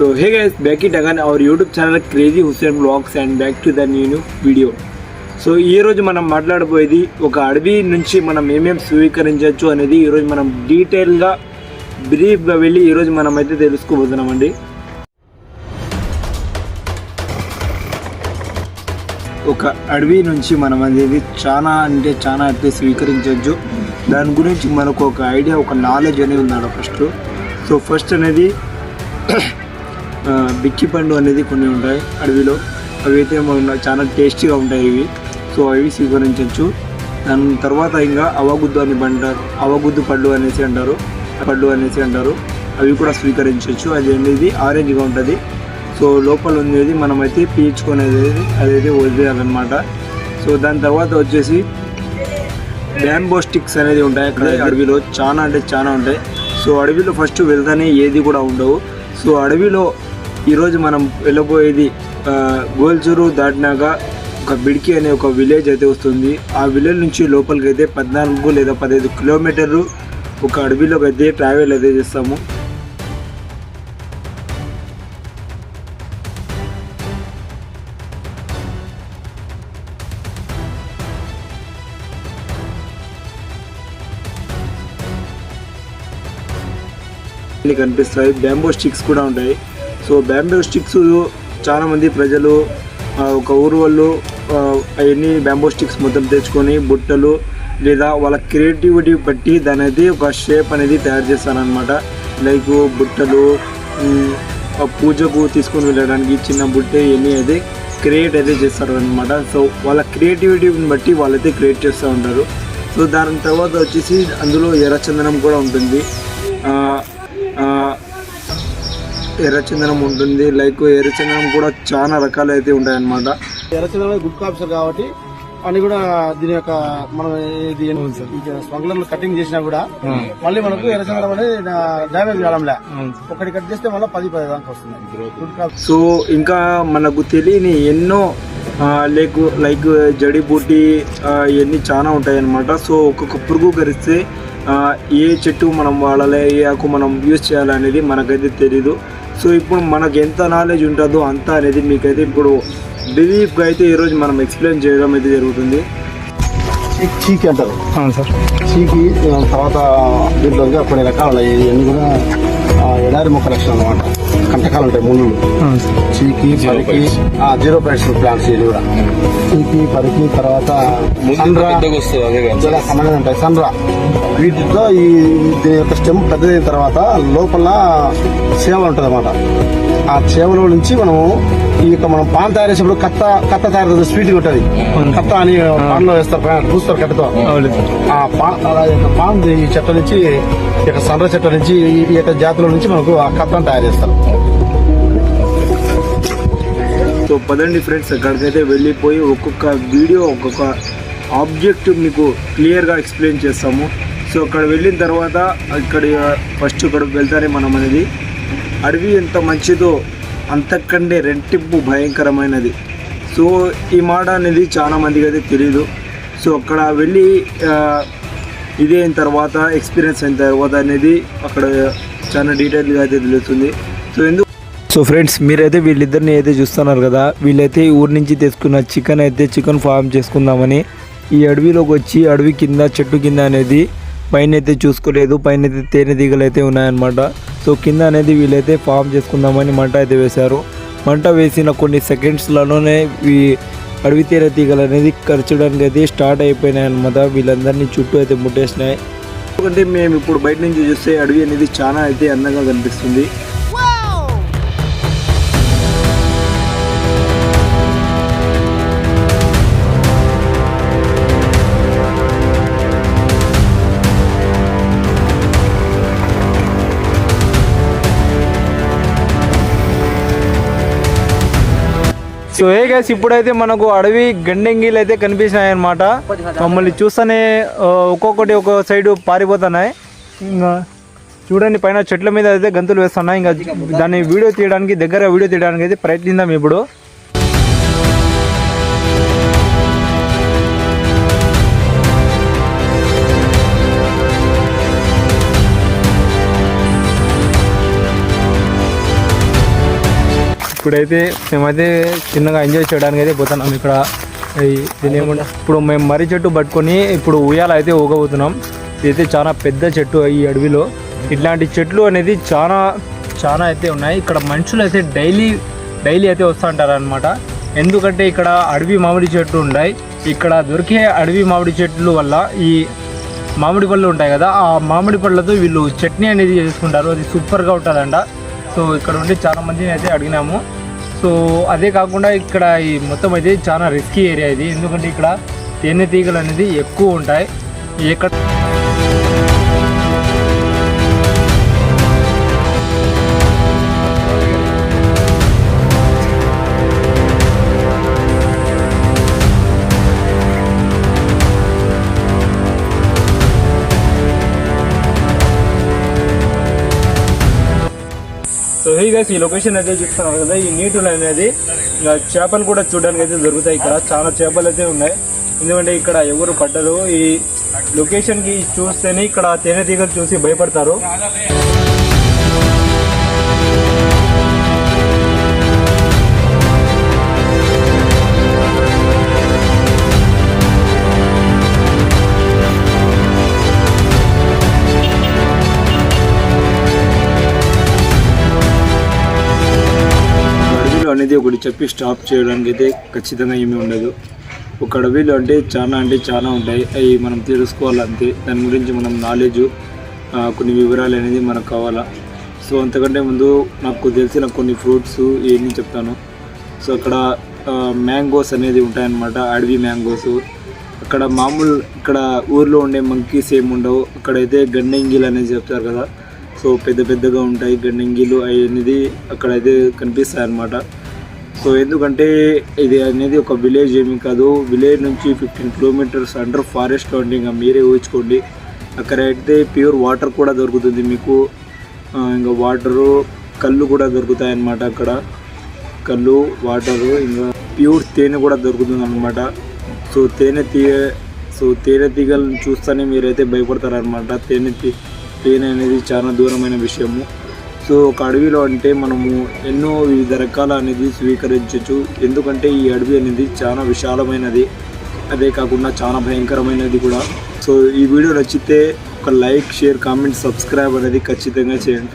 So hey guys back it again our YouTube channel crazy Hussain vlogs and back to the new video so ఈ రోజు మనం మాట్లాడబోయేది ఒక అడవి నుంచి మనం ఏమేం స్వీకరించవచ్చు అనేది ఈరోజు మనం డీటెయిల్గా బ్రీఫ్గా వెళ్ళి ఈరోజు మనం అయితే తెలుసుకోబోతున్నామండి. ఒక అడవి నుంచి మనం అనేది చాలా అంటే చాలా అయితే స్వీకరించవచ్చు. దాని గురించి మనకు ఒక ఐడియా ఒక నాలెడ్జ్ అనేది ఉన్నాడు ఫస్ట్ సో ఫస్ట్ అనేది బిక్కి పండు అనేది కొన్ని ఉంటాయి అడవిలో. అవి అయితే మన చాలా టేస్టీగా ఉంటాయి ఇవి. సో అవి స్వీకరించవచ్చు దాని తర్వాత ఇంకా అవగుద్దు అని అంటారు అవగుద్దు పళ్ళు అనేసి అంటారు. పళ్ళు అనేసి అంటారు. అవి కూడా స్వీకరించవచ్చు అది అనేది ఆరెంజ్గా ఉంటుంది. సో లోపల ఉండేది మనమైతే పీల్చుకునేది అదైతే వదిలేయాలన్నమాట. సో దాని తర్వాత వచ్చేసి బ్యాంబో స్టిక్స్ అనేది ఉంటాయి అక్కడ అడవిలో. చాలా అంటే చాలా ఉంటాయి. సో అడవిలో ఫస్ట్ వెళ్తానే ఏది కూడా ఉండవు. సో అడవిలో ఈరోజు మనం వెళ్ళబోయేది గోల్చూరు దాటినాక ఒక బిడికి అనే ఒక విలేజ్ అయితే వస్తుంది. ఆ విలేజ్ నుంచి లోపలికి అయితే పద్నాలుగు లేదా పదహైదు కిలోమీటర్లు ఒక అడవిలోకి అయితే ట్రావెల్ అయితే చేస్తాము. కనిపిస్తాయి. బ్యాంబో స్టిక్స్ కూడా ఉంటాయి. సో బ్యాంబో స్టిక్స్ చాలామంది ప్రజలు ఒక ఊరు వాళ్ళు అవన్నీ బ్యాంబో స్టిక్స్ మొత్తం తెచ్చుకొని బుట్టలు లేదా వాళ్ళ క్రియేటివిటీ బట్టి దాని అయితే ఒక షేప్ అనేది తయారు చేస్తారనమాట లైక్ బుట్టలు పూజకు తీసుకొని వెళ్ళడానికి చిన్న బుట్టే ఇవన్నీ అయితే క్రియేట్ అయితే చేస్తారు అనమాట సో వాళ్ళ క్రియేటివిటీని బట్టి వాళ్ళైతే క్రియేట్ చేస్తూ ఉంటారు. సో దాని తర్వాత వచ్చేసి అందులో ఎర్రచందనం కూడా ఉంటుంది. ఎర్రచందనం ఉంటుంది. లైక్ ఎర్రచందనం కూడా చాలా రకాలు అయితే ఉంటాయి అన్నమాట ఎర్రచంద్ర గుడ్ ఆఫీసర్ కాబట్టి అని కూడా దీని యొక్క మనం ఇది స్మగ్లర్లు కటింగ్ చేసినా కూడా మళ్ళీ మనకు ఎర్రచంద్రం అనేది డ్యామేజ్ కావడంలే ఒకటి కట్ చేస్తే మళ్ళీ పది పది దాకా వస్తుంది. సో ఇంకా మనకు తెలియని ఎన్నో లైక్ లైక్ జడిబూటి ఇవన్నీ చాలా ఉంటాయి అన్నమాట సో ఒక్కొక్క పురుగు కరిస్తే ఏ చెట్టు మనం వాడాలి ఏ ఆకు మనం యూజ్ చేయాలి అనేది మనకైతే తెలీదు. సో ఇప్పుడు మనకు ఎంత నాలెడ్జ్ ఉంటుందో అంత అనేది మీకైతే ఇప్పుడు బ్రీఫ్గా అయితే ఈరోజు మనం ఎక్స్ప్లెయిన్ చేయడం అయితే జరుగుతుంది. చీకి అంటారు. సార్. చీకి తర్వాత దీంట్లో కొన్ని రకాలు ఉన్నాయి ఇవన్నీ కూడా ఆ, ఎడారి మొక్క లక్షణం అనమాట. కంటకాలు ఉంటాయి ముళ్ళు చీకి పరికి ఆ, జీరో ప్రైస్ ప్లాంట్స్ ఇవి కూడా. చీకి పరికి తర్వాత చాలా సన్నగా ఉంటాయి సన్రా వీటితో ఈ దీని యొక్క స్టెమ్ పెద్దదైన తర్వాత లోపల సేవ ఉంటుంది అనమాట ఆ సేవలో నుంచి మనము ఈ యొక్క మనం పాన్ తయారు చేసేప్పుడు కత్త కత్త తయారు చేసే స్వీట్ ఉంటుంది కత్త అని పాన్లో వేస్తారు పూస్తారు కట్టతో. ఆ పాన్ ఈ చెట్ల నుంచి ఈ యొక్క సన్ర చెట్ల నుంచి ఈ యొక్క జాతుల నుంచి మనకు ఆ కత్తను తయారు చేస్తారు. సో పదండి ఫ్రెండ్స్ అక్కడికైతే వెళ్ళిపోయి ఒక్కొక్క వీడియో ఒక్కొక్క ఆబ్జెక్ట్ మీకు క్లియర్గా ఎక్స్ప్లెయిన్ చేస్తాము. సో అక్కడ వెళ్ళిన తర్వాత అక్కడ ఫస్ట్ ఇక్కడ వెళ్తానే మనం అనేది అడవి ఎంత మంచిదో అంతకంటే రెట్టింపు భయంకరమైనది. సో ఈ మాట అనేది చాలా మందికి అయితే తెలియదు సో అక్కడ వెళ్ళి ఇది అయిన తర్వాత ఎక్స్పీరియన్స్ అయిన తర్వాత అనేది అక్కడ చాలా డీటెయిల్గా అయితే తెలుస్తుంది. సో ఎందుకు సో ఫ్రెండ్స్ మీరైతే వీళ్ళిద్దరిని అయితే చూస్తున్నారు కదా వీళ్ళైతే ఈ ఊరి నుంచి తెచ్చుకున్న చికెన్ అయితే చికెన్ ఫామ్ చేసుకుందామని ఈ అడవిలోకి వచ్చి అడవి కింద చెట్టు కింద అనేది పైన అయితే చూసుకోలేదు పైన అయితే తేనె తీగలు అయితే ఉన్నాయన్నమాట. సో కింద అనేది వీళ్ళైతే ఫామ్ చేసుకుందామని మంట అయితే వేశారు. మంట వేసిన కొన్ని సెకండ్స్లలోనే ఈ అడవి తీర తీగలు అనేది ఖర్చడానికి అయితే స్టార్ట్ అయిపోయినాయి అనమాట వీళ్ళందరినీ చుట్టూ అయితే ముట్టేసినాయి. ఎందుకంటే మేము ఇప్పుడు బయట నుంచి చూస్తే అడవి అనేది చాలా అయితే అందంగా కనిపిస్తుంది. సో ఏ గైస్ ఇప్పుడైతే మనకు అడవి గండెంగిలు అయితే కనిపిస్తున్నాయి అనమాట మమ్మల్ని చూస్తేనే ఒక్కొక్కటి ఒక్కొక్క సైడ్ పారిపోతున్నాయి. ఇంకా చూడండి పైన చెట్ల మీద అయితే గంతులు వేస్తున్నాయి. ఇంకా దాన్ని వీడియో తీయడానికి దగ్గర వీడియో తీయడానికి అయితే ప్రయత్నిద్దాం ఇప్పుడు. ఇప్పుడైతే మేమైతే చిన్నగా ఎంజాయ్ చేయడానికి అయితే పోతున్నాం. ఇక్కడ దీని ఏమంటే ఇప్పుడు మేము మర్రి చెట్టు పట్టుకొని ఇప్పుడు ఉయ్యాల అయితే ఊగబోతున్నాం. ఇదైతే చాలా పెద్ద చెట్టు ఈ అడవిలో. ఇట్లాంటి చెట్లు అనేది చాలా చాలా అయితే ఉన్నాయి. ఇక్కడ మనుషులు అయితే డైలీ డైలీ అయితే వస్తుంటారు అనమాట ఎందుకంటే ఇక్కడ అడవి మామిడి చెట్లు ఉన్నాయి ఇక్కడ దొరికే అడవి మామిడి చెట్లు వల్ల ఈ మామిడి పళ్ళు ఉంటాయి కదా ఆ మామిడి పళ్ళతో వీళ్ళు చట్నీ అనేది చేసుకుంటారు. అది సూపర్గా ఉంటుందంట. సో ఇక్కడ ఉండి చాలా మందిని అయితే అడిగినాము. సో అదే కాకుండా ఇక్కడ ఈ మొత్తం అయితే చాలా రిస్కీ ఏరియా ఇది. ఎందుకంటే ఇక్కడ తేనె తీగలు అనేది ఎక్కువ ఉంటాయి. ఎక్కడ సో గైస్ ఈ లొకేషన్ అయితే చూస్తున్నారు కదా ఈ నీటిలో అనేది చేపలు కూడా చూడడానికి అయితే దొరుకుతాయి ఇక్కడ. చాలా చేపలు అయితే ఉన్నాయి. ఎందుకంటే ఇక్కడ ఎవరు పట్టరు. ఈ లొకేషన్కి చూస్తేనే ఇక్కడ తేనె తీగలు చూసి భయపడతారు. అనేది ఒకటి చెప్పి స్టాప్ చేయడానికి అయితే ఖచ్చితంగా ఏమీ ఉండదు. ఒక అడవిలో అంటే చాలా అంటే చాలా ఉంటాయి. అవి మనం తెలుసుకోవాలంతే దాని గురించి మనం నాలెడ్జ్ కొన్ని వివరాలు అనేది మనకు కావాలా. సో అంతకంటే ముందు నాకు తెలిసిన కొన్ని ఫ్రూట్స్ ఇవన్నీ చెప్తాను. సో అక్కడ మ్యాంగోస్ అనేది ఉంటాయన్నమాట. అడవి మ్యాంగోస్ అక్కడ మామూలు ఇక్కడ ఊర్లో ఉండే మంకీస్ ఏమి ఉండవు. అక్కడైతే గండంగిలు అనేది చెప్తారు కదా. సో పెద్ద పెద్దగా ఉంటాయి గండంగిలు అవి అనేది అక్కడైతే కనిపిస్తాయి అన్నమాట సో ఎందుకంటే ఇది అనేది ఒక విలేజ్ ఏమి కాదు. విలేజ్ నుంచి ఫిఫ్టీన్ కిలోమీటర్స్ అండర్ ఫారెస్ట్ అంటే ఇంకా మీరే ఊహించుకోండి. అక్కడ అయితే ప్యూర్ వాటర్ కూడా దొరుకుతుంది మీకు. ఇంకా వాటరు కళ్ళు కూడా దొరుకుతాయి అన్నమాట అక్కడ. కళ్ళు వాటరు ఇంకా ప్యూర్ తేనె కూడా దొరుకుతుంది అనమాట సో తేనె తీగ సో తేనె తీగలను చూస్తేనే మీరైతే భయపడతారనమాట తేనె తేనె అనేది చాలా దూరమైన విషయము. సో ఒక అడవిలో అంటే మనము ఎన్నో వివిధ రకాల అనేది స్వీకరించవచ్చు ఎందుకంటే ఈ అడవి అనేది చాలా విశాలమైనది. అదే కాకుండా చాలా భయంకరమైనది కూడా. సో ఈ వీడియో నచ్చితే ఒక లైక్ షేర్ కామెంట్ సబ్స్క్రైబ్ అనేది ఖచ్చితంగా చేయండి.